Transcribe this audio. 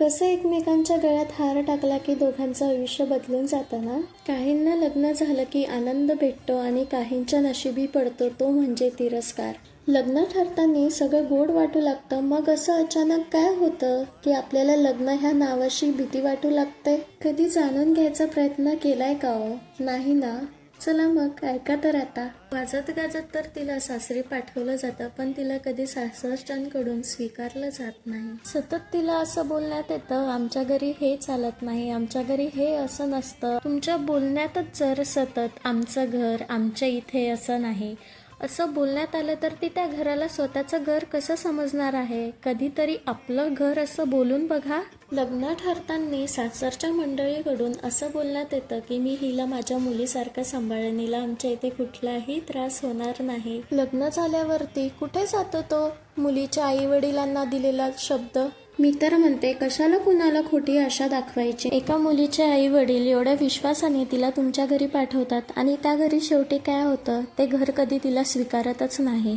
कसं एकमेकांच्या गळ्यात हार टाकला की दोघांचं आयुष्य बदलून जातं ना काहींना लग्न झालं की आनंद भेटतो आणि काहींच्या नशिबी पडतो तो म्हणजे तिरस्कार. लग्न ठरताना सगळं गोड वाटू लागतं मग असं अचानक काय होतं की आपल्याला लग्न ह्या नावाशी भीती वाटू लागते? कधी जाणून घ्यायचा प्रयत्न केलाय का हो? नाही ना? चला मग ऐका तर आता. वाजत गाजत तर तिला सासरी पाठवलं जातं पण तिला कधी सासरच्यांकडून स्वीकारलं जात नाही. सतत तिला असं बोलण्यात येतं आमच्या घरी हे चालत नाही आमच्या घरी हे असं नसतं. तुमच्या बोलण्यातच जर सतत आमचं घर आमच्या इथे असं नाही असं बोलण्यात आलं तर ती त्या घराला स्वतःचं घर कसं समजणार आहे? कधीतरी आपलं घर असं बोलून बघा. लग्न ठरताना सासरच्या मंडळीकडून असं बोलण्यात येतं की मी हिला माझ्या मुलीसारखं सांभाळेन. हिला आमच्या इथे कुठलाही त्रास होणार नाही. लग्न झाल्यावरती कुठे जातो तो? मुलीच्या आई वडिलांना दिलेला शब्द? मी तर म्हणते कशाला कुणाला खोटी आशा दाखवायची? एका मुलीचे आई वडील एवढ्या विश्वासाने तिला तुमच्या घरी पाठवतात आणि त्या घरी शेवटी काय होतं ते घर कधी तिला स्वीकारतच नाही.